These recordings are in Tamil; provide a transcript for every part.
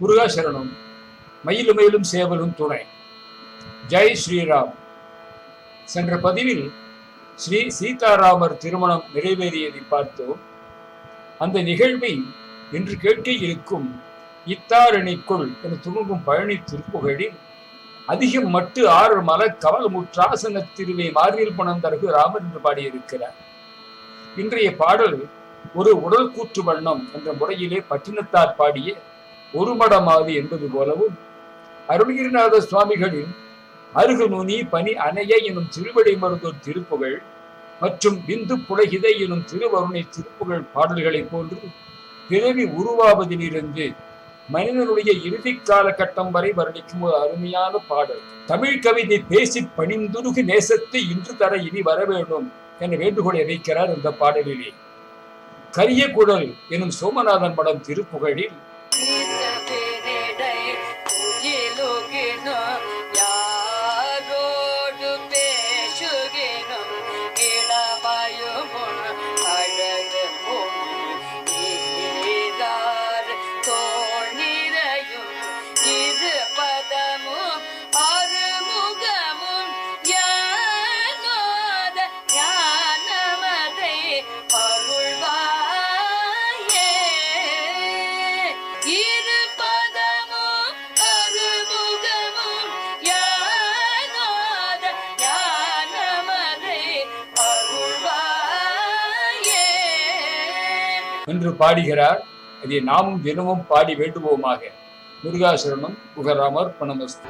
முருகாசரணம். மயிலுமயிலும் சேவலும் துணை. ஜெய் ஸ்ரீராம். சென்ற பதிவில் ஸ்ரீ சீதாராமர் திருமணம் நிறைவேறியதை பார்த்தோம். அந்த நிகழ்வை இன்று கேட்க இருக்கும் இத்தாரணிக்குள் என துவங்கும் பழனி திருப்புகழில் அதிகம் மட்டு ஆறு மல முற்றாசன திருவை மாரியில் பணம் தருகு ராமர் என்று பாடியிருக்கிறார். இன்றைய பாடல் ஒரு உடல் கூற்று வண்ணம் என்ற முறையிலே பட்டினத்தார் பாடிய ஒரு மடமாது என்பது போலவும் அருணகிரிநாத சுவாமிகளின் அருகுநுனி பனி அணைய எனும் திருவடி மருந்தோர் திருப்புகழ் மற்றும் விந்து புலகிதை எனும் திருவருணை திருப்புகழ் பாடல்களைப் போன்று பிறவி உருவாவதிலிருந்து மனிதனுடைய இறுதி காலகட்டம் வரை வர்ணிக்கும் ஒரு அருமையான பாடல். தமிழ் கவிதை பேசி பணிந்துருகு நேசத்தை இன்று தர இனி வர வேண்டும் என வேண்டுகோளை வைக்கிறார் இந்த பாடலிலே. கரிய குடல் எனும் சோமநாதன் படம் திருப்புகழில் என்று பாடுகிறார். அதை நாமும் தினமும் பாடி வேண்டுவோமாக. முருகாசரணம் புகராமர் பணமஸ்து.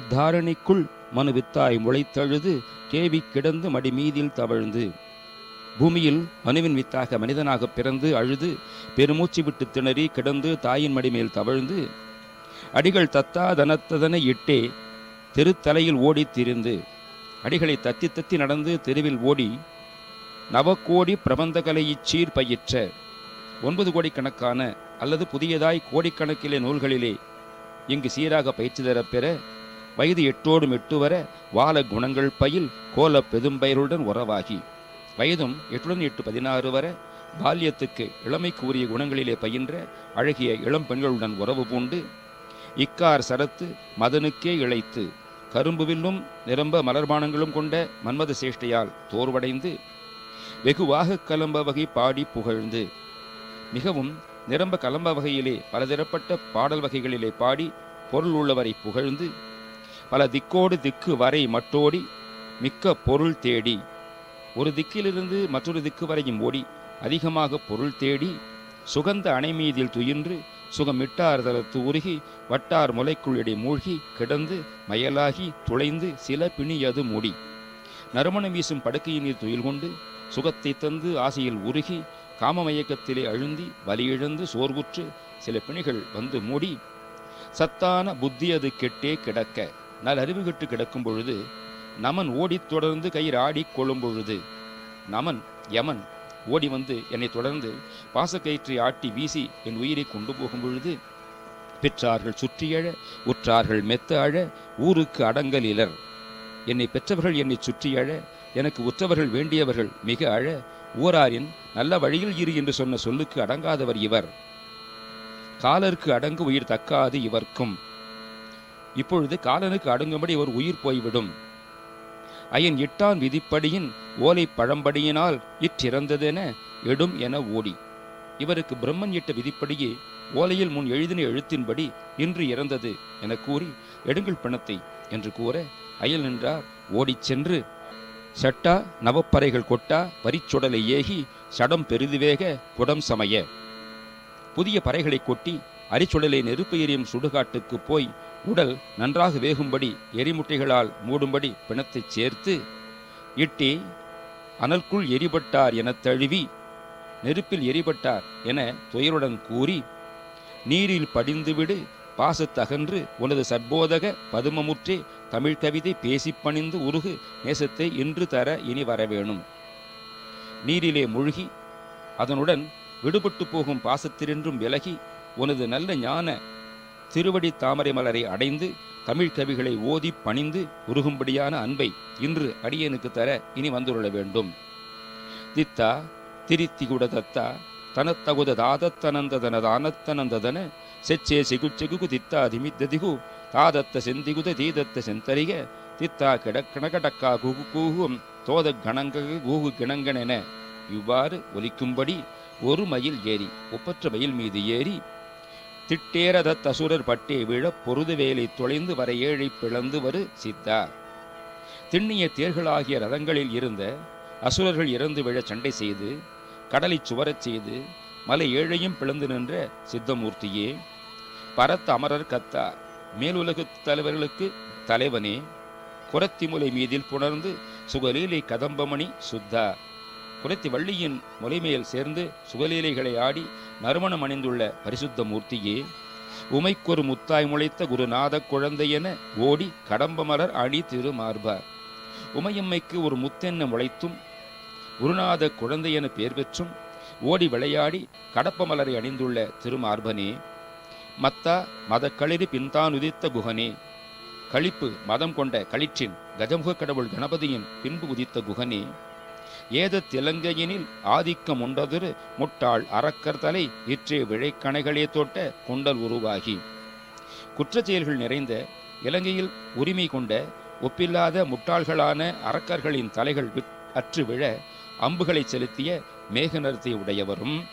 இத்தாரணைக்குள் மனு வித்தாய் முளைத்தழுது கேவி கிடந்து மடி மீதில் தவழ்ந்து. பூமியில் மனுவின் வித்தாக மனிதனாக பிறந்து அழுது பெருமூச்சு விட்டு திணறி கிடந்து தாயின் மடிமேல் தவழ்ந்து. அடிகள் தத்தா தனத்ததனை இட்டே தெருத்தலையில் ஓடி திரிந்து. அடிகளை தத்தி தத்தி நடந்து தெருவில் ஓடி நவக்கோடி பிரபந்தகலை இச்சீர் பயிற்ற ஒன்பது கோடிக்கணக்கான அல்லது புதியதாய் கோடிக்கணக்கிலே நூல்களிலே இங்கு சீராக பயிற்சி தரப் பெற வயது எட்டோடும் எட்டு வர வால குணங்கள் பயில் கோல பெரும்பெயருடன் உறவாகி. வயதும் எட்டுடன் எட்டு பதினாறு வர பால்யத்துக்கு இளமைக்கு உரிய குணங்களிலே பயின்ற அழகிய இளம் பெண்களுடன் உறவு பூண்டு. இக்கார் சரத்து மதனுக்கே இழைத்து கரும்புவில்லும் நிரம்ப மலர்பானங்களும் கொண்ட மன்மத சேஷ்டையால் தோர்வடைந்து வெகுவாக கலம்ப வகை பாடி புகழ்ந்து. மிகவும் நிரம்ப கலம்ப வகையிலே பலதரப்பட்ட பாடல் வகைகளிலே பாடி பொருள் உள்ளவரை புகழ்ந்து பல திக்கோடு திக்கு வரை மட்டோடி மிக்க பொருள் தேடி. ஒரு திக்கிலிருந்து மற்றொரு திக்கு வரையும் ஓடி அதிகமாக பொருள் தேடி சுகந்த அணை மீதில் துயின்று சுகமிட்டார் தளத்து உருகி வட்டார் முலைக்குள் இடை மூழ்கி கிடந்து மயலாகி துளைந்து சில பிணியது மூடி. நறுமணம் வீசும் படுக்கையினில் துயில் கொண்டு சுகத்தை தந்து ஆசையில் உருகி காமமயக்கத்திலே அழுந்தி வலியிழந்து சோர்வுற்று சில பிணிகள் வந்து மூடி சத்தான புத்தி அது கெட்டே கிடக்க. நல் அறிவுகிட்டு கிடக்கும் பொழுது நமன் ஓடித் தொடர்ந்து கயிறு ஆடிக் கொள்ளும் பொழுது நமன் யமன் ஓடி வந்து என்னை தொடர்ந்து பாசக்கயிற்றை ஆட்டி வீசி என் உயிரை கொண்டு போகும் பொழுது பெற்றார்கள் சுற்றியழ உற்றார்கள் மெத்த அழ ஊருக்கு அடங்கல் இலர். என்னை பெற்றவர்கள் என்னை சுற்றியழ எனக்கு உற்றவர்கள் வேண்டியவர்கள் மிக அழ ஊராரின் நல்ல வழியில் இரு என்று சொன்ன சொல்லுக்கு அடங்காதவர் இவர். காலருக்கு அடங்கு உயிர் தக்காது இவர்க்கும். இப்பொழுது காலனுக்கு அடங்கும்படி ஒரு உயிர் போய்விடும். அயன் இட்டான் விதிப்படியின் ஓலை பழம்படியினால் இற்றிறந்ததென எடும் என ஓடி. இவருக்கு பிரம்மன் இட்ட விதிப்படியே ஓலையில் முன் எழுதின எழுத்தின்படி இன்று இறந்தது என கூறி எடுங்கள் பிணத்தை என்று கூற அயல் நின்றார். ஓடிச் சென்று சட்டா நவப்பறைகள் கொட்டா பரிச்சுடலை ஏகி சடம் பெரிதுவேக புடம் சமய. புதிய பறைகளை கொட்டி அரிச்சுடலை நெருப்பு எரியும் சுடுகாட்டுக்கு போய் உடல் நன்றாக வேகும்படி எரிமுட்டைகளால் மூடும்படி பிணத்தைச் சேர்த்து இட்டி அனல்குள் எரிபட்டார் எனத் தழுவி நெருப்பில் எரிபட்டார் என துயருடன் கூறி நீரில் படிந்துவிடு பாசத்தகன்று உனது சற்போதக பதுமமுற்றே தமிழ் கவிதை பேசி பணிந்து உருகு நேசத்தை இன்று தர இனி வரவேணும். நீரிலே மூழ்கி அதனுடன் விடுபட்டு போகும் பாசத்தினின்றும் விலகி உனது நல்ல ஞான திருவடி தாமரை மலரை அடைந்து தமிழ் கவிகளை ஓதி பணிந்து உருகும்படியான அன்பை இன்று அடியனுக்கு தர இனி வந்துருள வேண்டும். தித்தா திரித்திகுட தத்தா தனத்தகுத தாதத்தனந்ததன தானத்தனந்ததன செச்சே சிகுச்செகுகு தித்தா திமித்ததிகு தாதத்த செந்திகுத தீதத்த செந்தரிக தித்தா கிடக்கணகடக்கா குகு கூகும் தோத கணங்க கூகு கிணங்கனென இவ்வாறு ஒலிக்கும்படி ஒரு மயில் ஏறி ஒப்பற்ற மயில் மீது ஏறி திட்டேரதத் அசுரர் பட்டே விழ பொருது வேலை தொலைந்து வர ஏழை பிளந்து வரு சித்தா திண்ணிய தேர்களாகிய ரதங்களில் இருந்த அசுரர்கள் இறந்து விழ சண்டை செய்து கடலை சுவரச் செய்து மலை ஏழையும் பிளந்து நின்ற சித்தமூர்த்தியே பரத்த அமரர் கத்தா மேலுலகு தலைவர்களுக்கு தலைவனே குரத்திமுலை மீதில் புணர்ந்து சுகலீலை கதம்பமணி சுத்தா குரத்தி வள்ளியின் முலைமேல் சேர்ந்து சுகலீலைகளை ஆடி நறுமணம் அணிந்துள்ள பரிசுத்த மூர்த்தியே உமைக்கொரு முத்தாய் முளைத்த குருநாத குழந்தை என ஓடி கடம்பமலர் அணி திருமார்பா உமையம்மைக்கு ஒரு முத்தென்ன முளைத்தும் குருநாத குழந்தையென பேர் பெற்றும் ஓடி விளையாடி கடப்பமலரை அணிந்துள்ள திருமார்பனே மத்தா மதக்களிறு பின்தான் உதித்த குகனே களிப்பு மதம் கொண்ட களிற்றின் கஜமுக கடவுள் கணபதியின் பின்பு உதித்த குகனே ஏத திலங்கையினில் ஆதிக்கம் உண்டதொரு? முட்டாள் அறக்கர் தலை இற்றே விழைக்கணைகளே தொட்ட குண்டல் உருவாகி. குற்றச்செயல்கள் நிறைந்த இலங்கையில் உரிமை கொண்ட ஒப்பில்லாத முட்டாள்களான அரக்கர்களின் தலைகள் அற்று விழ அம்புகளை செலுத்திய மேகநர்த்தை உடையவரும்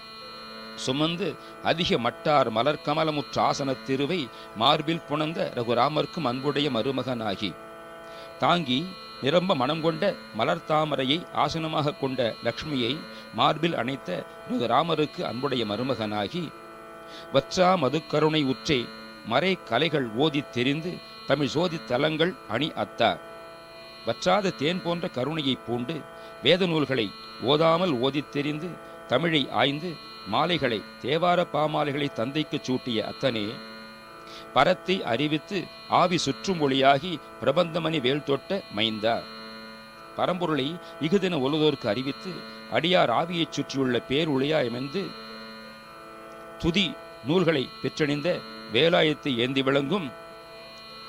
சுமந்து அதிக மட்டார் மலர் கமலமுற்ற ஆசனத் திருவை மார்பில் புணந்த ரகுராமர்க்கும் அன்புடைய மருமகனாகி. தாங்கி நிரம்ப மனம் கொண்ட மலர்த்தாமரையை ஆசனமாக கொண்ட லக்ஷ்மியை மார்பில் அணைத்த ரகுராமருக்கு அன்புடைய மருமகனாகி வச்சா மதுக்கருணை உற்றே மறை கலைகள் ஓதித் தெரிந்து தமிழ் சோதி தலங்கள் அணி அத்தா. வற்றாத தேன் போன்ற கருணையை பூண்டு வேத நூல்களை ஓதாமல் ஓதித் தெரிந்து தமிழை ஆய்ந்து மாலைகளை தேவார பாமாலைகளை தந்தைக்கு சூட்டிய அத்தனே பரத்தை அறிவித்து ஆவி சுற்றும் ஒளியாகி பிரபந்தமணி வேல் தொட்ட மைந்தார். பரம்பொருளை இகுதின உலதோருக்கு அறிவித்து அடியார் ஆவியைச் சுற்றியுள்ள பேருளியாயமெந்து துதி நூல்களை பெற்றணிந்த வேலாயத்தை ஏந்தி விளங்கும்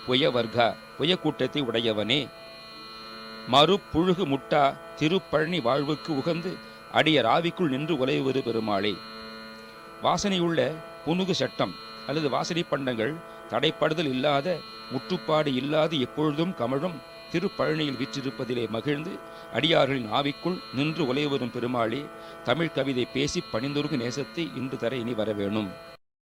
புயவர்கா புயக்கூட்டத்தை உடையவனே. மறு புழுகு முட்டா திருப்பழனி வாழ்வுக்கு உகந்து அடியர் ஆவிக்குள் நின்று உலைவது பெருமாளே. வாசனையுள்ள புனுகு சட்டம் அல்லது வாசனை பண்டங்கள் தடைப்படுதல் இல்லாத முற்றுப்பாடு இல்லாது எப்பொழுதும் கமழும் திருப்பழனியில் விற்றிருப்பதிலே மகிழ்ந்து அடியார்களின் ஆவிக்குள் நின்று உலைவரும் பெருமாளே தமிழ் கவிதை பேசி பணிந்துருகு நேசத்தை இன்று தர இனி வரவேணும்.